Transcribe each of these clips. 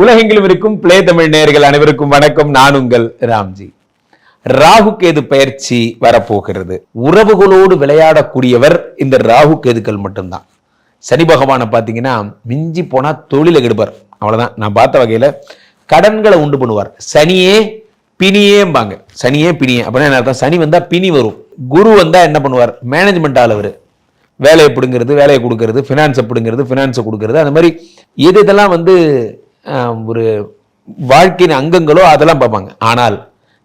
உலகெங்கிலும் இருக்கும் பிளே தமிழ் நேர்கள் அனைவருக்கும் வணக்கம். நான் உங்கள் ராம்ஜி. ராகு கேது பயிற்சி வரப்போகிறது. உறவுகளோடு விளையாடக்கூடியவர் இந்த ராகு கேதுக்கள் மட்டும்தான். சனி பகவானை பார்த்தீங்கன்னா மிஞ்சி போனால் தொழில கெடுப்பார். அவ்வளோதான் நான் பார்த்த வகையில் கடன்களை உண்டு பண்ணுவார். சனியே பிணியேம்பாங்க. சனியே பிணியே. அப்படின்னா என்ன அர்த்தம்? சனி வந்தால் பிணி வரும். குரு வந்தால் என்ன பண்ணுவார்? மேனேஜ்மெண்ட் ஆளவர் வேலையை பிடுங்கிறது வேலையை கொடுக்கறது ஃபினான்ஸை பிடுங்கிறது ஃபினான்ஸை கொடுக்கறது. அந்த மாதிரி எது இதெல்லாம் வந்து ஒரு வாழ்க்கையின் அங்கங்களோ அதெல்லாம் பார்ப்பாங்க. ஆனால்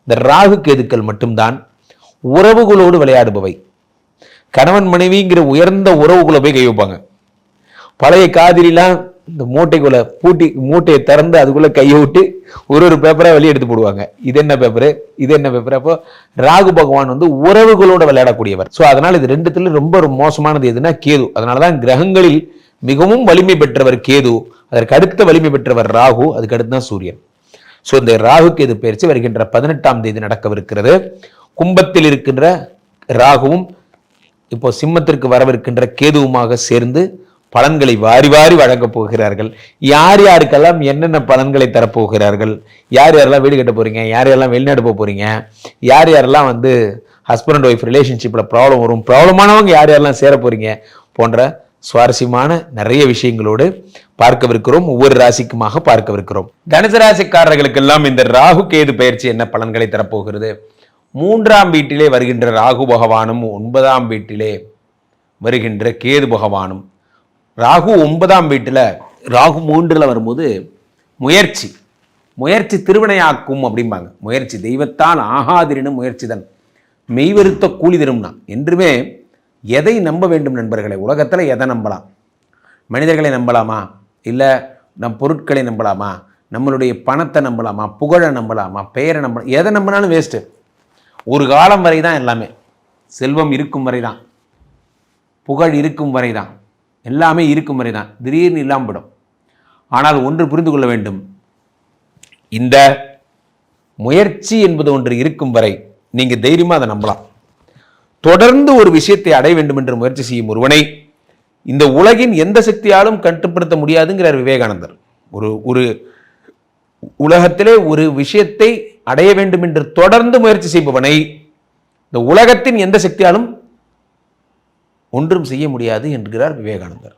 இந்த ராகு கேதுக்கள் மட்டும்தான் உறவுகளோடு விளையாடுபவை. கணவன் மனைவிங்கிற உயர்ந்த உறவுகளை போய் கை வைப்பாங்க. பழைய காதிரிலாம் இந்த மூட்டைக்குள்ள பூட்டி மூட்டையை திறந்து அதுக்குள்ள கையை விட்டு ஒரு ஒரு பேப்பரா வெளியே எடுத்து போடுவாங்க. இது என்ன பேப்பரு இது என்ன பேப்பர் அப்போ ராகு பகவான் வந்து உறவுகளோட விளையாடக்கூடியவர். ஸோ அதனால இது ரெண்டுத்துல ரொம்ப ஒரு மோசமானது எதுனா கேது. அதனாலதான் கிரகங்களில் மிகவும் வலிமை பெற்றவர் கேது அதற்கு அடுத்த வலிமை பெற்றவர் ராகு அதுக்கு அடுத்து தான் சூரியன். ஸோ இந்த ராகு கேது பயிற்சி? வருகின்ற பதினெட்டாம் தேதி நடக்கவிருக்கிறது. கும்பத்தில் இருக்கின்ற ராகுவும் இப்போ சிம்மத்திற்கு வரவிருக்கின்ற கேதுவுமாக சேர்ந்து பலன்களை வாரி வாரி வழங்கப் போகிறார்கள். யார் யாருக்கெல்லாம் என்னென்ன பலன்களை தரப்போகிறார்கள்? யார் யாரெல்லாம் வீடு கட்ட போறீங்க? யார் யாரெல்லாம் வெளிநாடு போக போறீங்க? யார் யாரெல்லாம் வந்து ஹஸ்பண்ட் ஒய்ஃப் ரிலேஷன்ஷிப்பில் ப்ராப்ளம் வரும்? ப்ராப்ளமானவங்க யார் யாரெல்லாம் சேர போறீங்க? போன்ற சுவாரஸ்யமான நிறைய விஷயங்களோடு பார்க்கவிருக்கிறோம். ஒவ்வொரு ராசிக்குமாக பார்க்கவிருக்கிறோம். தனுசு ராசிக்காரர்களுக்கெல்லாம் இந்த ராகு கேது பயிற்சி என்ன பலன்களை தரப்போகிறது? மூன்றாம் வீட்டிலே வருகின்ற ராகு பகவானும் ஒன்பதாம் வீட்டிலே வருகின்ற கேது பகவானும். ராகு ஒன்பதாம் வீட்டில் ராகு மூன்றில் வரும்போது முயற்சி. முயற்சி திருவினையாக்கும் அப்படிம்பாங்க. முயற்சி தெய்வத்தால் ஆகாதிரினும் முயற்சி தான். மெய்வருத்த கூலி தரும்னா. என்றுமே எதை நம்ப வேண்டும் நண்பர்களை? உலகத்தில் எதை நம்பலாம்? மனிதர்களை நம்பலாமா? இல்லை நம் பொருட்களை நம்பலாமா? நம்மளுடைய பணத்தை நம்பலாமா? புகழை நம்பலாமா? பெயரை நம்பலாம் எதை நம்பினாலும் வேஸ்ட்டு ஒரு காலம் வரை தான் எல்லாமே. செல்வம் இருக்கும் வரை தான் புகழ் இருக்கும் வரை தான் எல்லாமே இருக்கும் வரை தான் திடீர்னு இல்லாமல் விடும் ஆனால் ஒன்று புரிந்து கொள்ள வேண்டும். இந்த முயற்சி என்பது ஒன்று இருக்கும் வரை நீங்கள் தைரியமாக அதை நம்பலாம். தொடர்ந்து ஒரு விஷயத்தை அடைய வேண்டும் என்று முயற்சி செய்யும் ஒருவனை இந்த உலகின் எந்த சக்தியாலும் கட்டுப்படுத்த முடியாதுங்கிறார் விவேகானந்தர். ஒரு ஒரு உலகத்திலே ஒரு விஷயத்தை அடைய வேண்டும் என்று தொடர்ந்து முயற்சி செய்பவனை இந்த உலகத்தின் எந்த சக்தியாலும் ஒன்றும் செய்ய முடியாது என்கிறார் விவேகானந்தர்.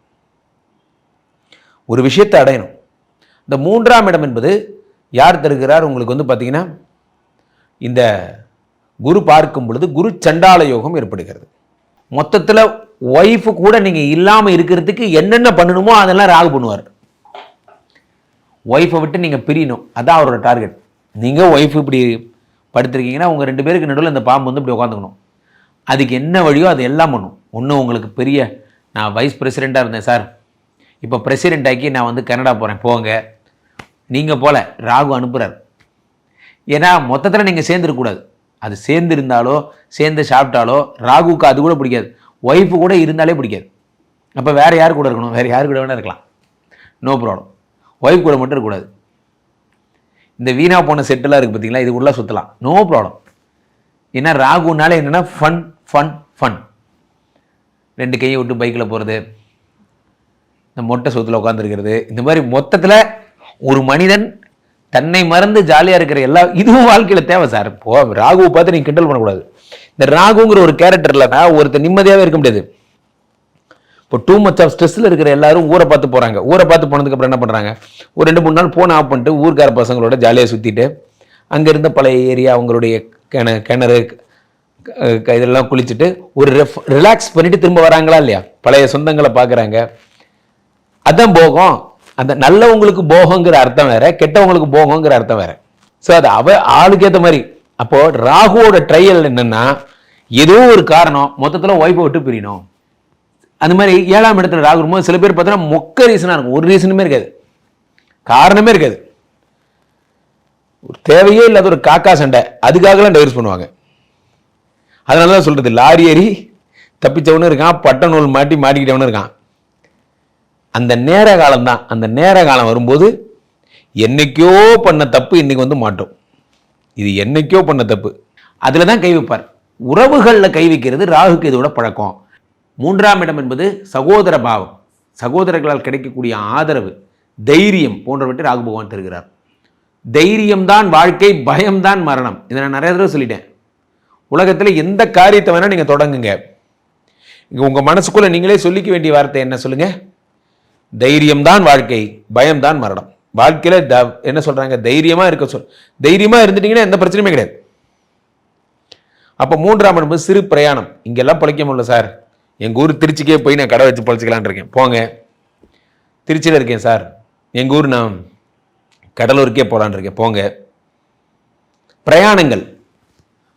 ஒரு விஷயத்தை அடையணும். இந்த மூன்றாம் இடம் என்பது யார் தருகிறார்? உங்களுக்கு வந்து பார்த்தீங்கன்னா இந்த குரு பார்க்கும் பொழுது குரு சண்டால யோகம் ஏற்படுகிறது. மொத்தத்தில் ஒய்ஃபு கூட நீங்கள் இல்லாமல் இருக்கிறதுக்கு என்னென்ன பண்ணணுமோ அதெல்லாம் ராகு பண்ணுவார். ஒய்ஃபை விட்டு நீங்கள் பிரியணும். அதான் அவரோட டார்கெட் நீங்கள் ஒய்ஃப் இப்படி படுத்திருக்கீங்கன்னா உங்கள் ரெண்டு பேருக்கு நடுவில் இந்த பாம்பு வந்து இப்படி உட்காந்துக்கணும் அதுக்கு என்ன வழியோ அது எல்லாம் பண்ணும். ஒன்றும் உங்களுக்கு பெரிய நான் வைஸ் பிரசிடெண்ட்டாக இருந்தேன் சார் இப்போ பிரசிடெண்ட் ஆக்கி நான் வந்து கனடா போகிறேன் போங்க. நீங்கள் போல. ராகு அனுப்புகிறார் ஏன்னா மொத்தத்தில் நீங்கள் சேர்ந்துருக்கக்கூடாது அது சேர்ந்து இருந்தாலோ சேர்ந்து சாப்பிட்டாலோ ராகுக்கு அது கூட பிடிக்காது. ஒய்ஃபு கூட இருந்தாலே பிடிக்காது. அப்போ வேறு யார் கூட இருக்கணும்? வேறு யார் கூட வேணால் இருக்கலாம். நோ ப்ராப்ளம் ஒய்ஃப் கூட மட்டும் இருக்கக்கூடாது. இந்த வீணா போன செட்டெல்லாம் இருக்குது பார்த்தீங்களா இது உள்ள சுற்றலாம் நோ ப்ராப்ளம் ஏன்னா ராகுனால என்னென்னா ஃபன் ஃபன் ஃபன் ரெண்டு கையை விட்டு பைக்கில் போகிறது இந்த மொட்டை சொத்துல உட்காந்துருக்கிறது இந்த மாதிரி மொத்தத்தில் ஒரு மனிதன் தன்னை மறந்து ஜாலியாக இருக்கிற எல்லா இதுவும் வாழ்க்கையில் தேவை சார் போ ராகுவை பார்த்து நீங்கள் கிண்டல் பண்ணக்கூடாது. இந்த ராகுங்கிற ஒரு கேரக்டரில் ஒருத்தர் நிம்மதியாகவே இருக்க முடியாது. இப்போ டூ மச் ஆஃப் ஸ்ட்ரெஸ்ஸில் இருக்கிற எல்லாரும் ஊரை பார்த்து போகிறாங்க ஊரை பார்த்து போனதுக்கு அப்புறம் என்ன பண்ணுறாங்க ஒரு ரெண்டு மூணு நாள் ஃபோன் ஆஃப் பண்ணிட்டு ஊர்க்கார பசங்களோட ஜாலியாக சுற்றிட்டு அங்கே இருந்த பழைய ஏரியா அவங்களுடைய கிண கிணறு க- இதெல்லாம் குளிச்சுட்டு ஒரு ரெஃப் ரிலாக்ஸ் பண்ணிட்டு திரும்ப வராங்களா இல்லையா? பழைய சொந்தங்களை பார்க்குறாங்க. அதான் போகும். அந்த நல்லவங்களுக்கு போகங்கிற அர்த்தம் வேற கெட்டவங்களுக்கு போகங்கிற அர்த்தம் வேற. ஸோ அது அவ ஆளுக்கு ஏற்ற மாதிரி. அப்போ ராகுவோட ட்ரையல் என்னன்னா ஏதோ ஒரு காரணம் மொத்தத்தில் ஒய்ஃபை விட்டு பிரியணும். அந்த மாதிரி ஏழாம் இடத்துல ராகு இருக்கும்போது சில பேர் பார்த்தோன்னா மொக்க ரீசனாக இருக்கும். ஒரு ரீசனுமே இருக்காது. காரணமே இருக்காது. ஒரு தேவையே இல்லாத ஒரு காக்கா சண்டை. அதுக்காகலாம் டைவர்ஸ் பண்ணுவாங்க. அதனால தான் சொல்கிறது லாரி ஏறி தப்பிச்சவனும் இருக்கான் பட்ட நூல் மாட்டி மாட்டிக்கிட்டவனும் இருக்கான். அந்த நேர காலம் தான். அந்த நேர காலம் வரும்போது என்னைக்கோ பண்ண தப்பு இன்னைக்கு வந்து மாட்டோம் இது என்னைக்கோ பண்ண தப்பு. அதில் தான் கை வைப்பார். உறவுகளில் கை வைக்கிறது ராகுக்கு இதோட பழக்கம். மூன்றாம் இடம் என்பது சகோதர பாவம். சகோதரர்களால் கிடைக்கக்கூடிய ஆதரவு தைரியம் போன்றவற்றை ராகு பகவான் தருகிறார். தைரியம்தான் வாழ்க்கை பயம்தான் மரணம். இதை நான் நிறைய தடவை சொல்லிட்டேன். உலகத்தில் எந்த காரியத்தை வேணால் நீங்கள் தொடங்குங்க. இங்கே உங்கள் மனசுக்குள்ளே நீங்களே சொல்லிக்க வேண்டிய வார்த்தை என்ன சொல்லுங்கள் தைரியம்தான் வாழ்க்கை பயம்தான் மரணம். வாழ்க்கையில் த என்ன சொல்கிறாங்க தைரியமாக இருக்க சொல். தைரியமாக இருந்துட்டீங்கன்னா எந்த பிரச்சனையுமே கிடையாது. அப்போ மூன்றாம் என்பது சிறு பிரயாணம். இங்கெல்லாம் பிழைக்க முடியல சார். எங்கள் ஊர் திருச்சிக்கே போய் நான் கடை வச்சு பழச்சிக்கலான் இருக்கேன். போங்க. திருச்சியில் இருக்கேன் சார். எங்கள் ஊர் நான் கடலூருக்கே போகலான் இருக்கேன். போங்க. பிரயாணங்கள்.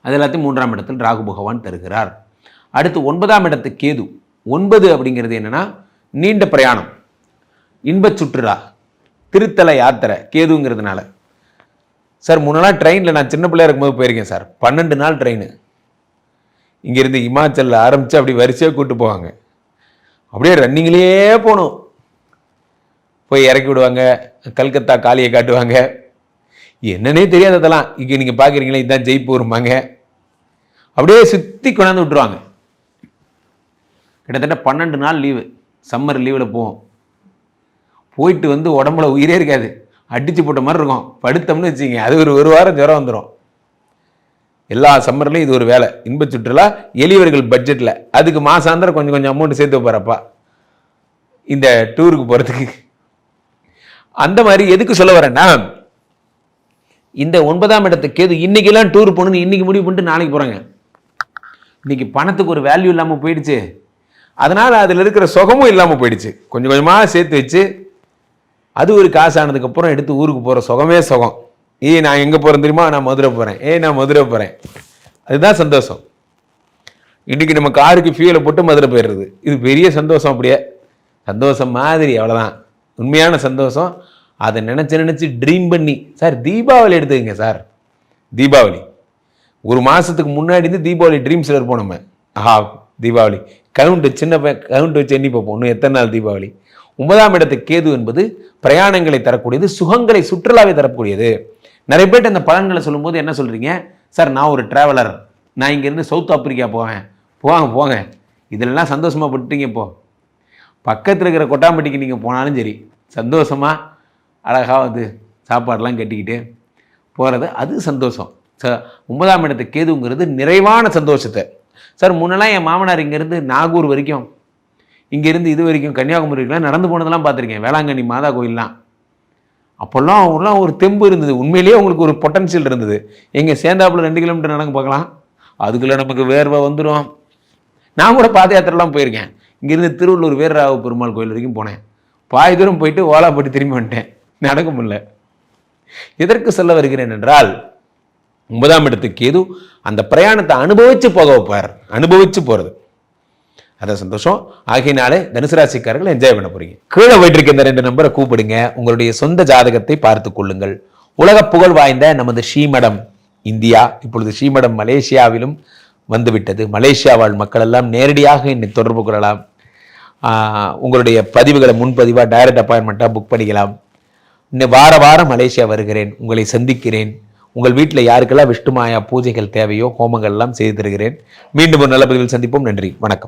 அது எல்லாத்தையும் மூன்றாம் இடத்தில் ராகு பகவான் தருகிறார். அடுத்து ஒன்பதாம் இடத்து கேது. ஒன்பது அப்படிங்கிறது என்னன்னா நீண்ட பிரயாணம். இன்பச் சுற்றுலா திருத்தல யாத்திரை கேதுங்கிறதுனால. சார் முன்னெல்லாம் ட்ரெயினில் நான் சின்ன பிள்ளையா இருக்கும்போது போயிருக்கேன் சார். பன்னெண்டு நாள் ட்ரெயின் இங்கேருந்து இமாச்சலில் ஆரம்பித்து அப்படி வரிசையாக கூட்டு போவாங்க. அப்படியே ரன்னிங்லேயே போகணும் போய் இறக்கி விடுவாங்க கல்கத்தா காளியை காட்டுவாங்க. என்னன்னே தெரியாததெல்லாம் இங்கே நீங்கள் பார்க்குறீங்களே இதுதான் ஜெய்ப்பூர்மாங்க அப்படியே சுற்றி கொண்டாந்து விட்டுருவாங்க. கிட்டத்தட்ட பன்னெண்டு நாள் லீவு சம்மர் லீவில் போவோம். போயிட்டு வந்து உடம்புல உயிரே இருக்காது. அடித்து போட்ட மாதிரி இருக்கும். படுத்தோம்னு வச்சுங்க அது ஒரு ஒரு வாரம் ஜுரம் வந்துடும் எல்லா சம்மர்லையும் இது ஒரு வேலை. இன்பச் சுற்றுலா எளியவர்கள் பட்ஜெட்டில் அதுக்கு மாசாந்திரம் கொஞ்சம் கொஞ்சம் அமௌண்ட் சேர்த்து வைப்பாரப்பா. இந்த டூருக்கு போகிறதுக்கு அந்த மாதிரி எதுக்கு சொல்ல வரேன்னா இந்த ஒன்பதாம் இடத்துக்கு எது இன்னைக்கெல்லாம் டூர் போகணுன்னு இன்னைக்கு முடிவு பண்ணிட்டு நாளைக்கு போகிறாங்க இன்றைக்கி பணத்துக்கு ஒரு வேல்யூ இல்லாமல் போயிடுச்சு. அதனால் அதில் இருக்கிற சுகமும் இல்லாமல் போயிடுச்சு. கொஞ்சம் கொஞ்சமாக சேர்த்து வச்சு அது ஒரு காசு ஆனதுக்கப்புறம் எடுத்து ஊருக்கு போகிற சுகமே சுகம். ஏய் நான் எங்கே போகிறேன் தெரியுமா? நான் மதுரை போகிறேன் ஏய் நான் மதுரை போகிறேன் அதுதான் சந்தோஷம். இன்றைக்கி நம்ம காருக்கு ஃபியூலை போட்டு மதுரை போயிடுறது. இது பெரிய சந்தோஷம் அப்படியே. சந்தோஷம் மாதிரி அவ்வளோதான் உண்மையான சந்தோஷம். அதை நினச்சி நினச்சி ட்ரீம் பண்ணி. சார் தீபாவளி எடுத்துக்கங்க சார். தீபாவளி. ஒரு மாதத்துக்கு முன்னாடி இருந்து தீபாவளி ட்ரீம்ஸில் இருப்போம் நம்ம ஆஹா தீபாவளி. கவுண்ட் சின்ன கவுண்ட் வச்சு எண்ணி பார்ப்போம். இன்னும் எத்தனை நாள் தீபாவளி? ஒன்பதாம் இடத்து கேது என்பது பிரயாணங்களை தரக்கூடியது சுகங்களை சுற்றுலாவை தரக்கூடியது. நிறைய பேர் இந்த பலன்களை சொல்லும்போது என்ன சொல்கிறீங்க சார் நான் ஒரு டிராவலர் நான் இங்கேருந்து சவுத் ஆப்பிரிக்கா போவேன். போவாங்க போங்க. இதிலெல்லாம் சந்தோஷமாக பட்டுட்டீங்க இப்போ. பக்கத்தில் இருக்கிற கொட்டாம்பட்டிக்கு நீங்கள் போனாலும் சரி சந்தோஷமாக அழகாக வந்து சாப்பாடெல்லாம் கட்டிக்கிட்டு போகிறது அது சந்தோஷம். ச ஒன்பதாம் இடத்து கேதுங்கிறது நிறைவான சந்தோஷத்தை. சார் முன்னெல்லாம் என் மாமனார் இங்கேருந்து நாகூர் வரைக்கும் இங்கேருந்து இது வரைக்கும் கன்னியாகுமரி நடந்து போனதெல்லாம் பார்த்துருக்கேன். வேளாங்கண்ணி மாதா கோயில்லாம். அப்போல்லாம் அவங்களாம் ஒரு தெம்பு இருந்தது. உண்மையிலேயே உங்களுக்கு ஒரு பொட்டன்ஷியல் இருந்தது. எங்கே சேர்ந்தாப்புல ரெண்டு கிலோமீட்டர் நடந்து பார்க்கலாம். அதுக்குள்ளே நமக்கு வேர்வை வந்துடும் நான் கூட பாத யாத்திரெலாம் போயிருக்கேன். இங்கேருந்து திருவள்ளூர் வீரராவ பெருமாள் கோயில் வரைக்கும் போனேன். பாய் தூரம் போயிட்டு ஓலாப்பட்டு திரும்பி வந்துட்டேன். நடக்க முடியல. எதற்கு சொல்ல வருகிறேன் என்றால் ஒன்பதாம் இடத்துக்கு ஏதோ அந்த பிரயாணத்தை அனுபவித்து போக வைப்பார். அனுபவித்து போகிறது அதான் சந்தோஷம். ஆகையினாலே தனுசு ராசிக்காரர்கள் என்ஜாய் பண்ண போறீங்க. கீழே போயிட்டு இருக்க இந்த ரெண்டு நம்பரை கூப்பிடுங்க. உங்களுடைய சொந்த ஜாதகத்தை பார்த்து கொள்ளுங்கள். உலக புகழ் வாய்ந்த நமது ஸ்ரீமடம் இந்தியா. இப்பொழுது ஸ்ரீமடம் மலேசியாவிலும் வந்துவிட்டது. மலேசியா வாழ் மக்கள் எல்லாம் நேரடியாக என்னை தொடர்பு கொள்ளலாம். உங்களுடைய பதிவுகளை முன்பதிவாக டைரக்ட் அப்பாயின்மெண்ட்டாக புக் பண்ணிக்கலாம். இன்னும் வார வாரம் மலேசியா வருகிறேன். உங்களை சந்திக்கிறேன். உங்கள் வீட்டில் யாருக்கெல்லாம் விஷ்ணுமாயா பூஜைகள் தேவையோ ஹோமங்கள் எல்லாம் செய்து தருகிறேன். மீண்டும் ஒரு நல்ல பதிவில் சந்திப்போம். நன்றி. வணக்கம்.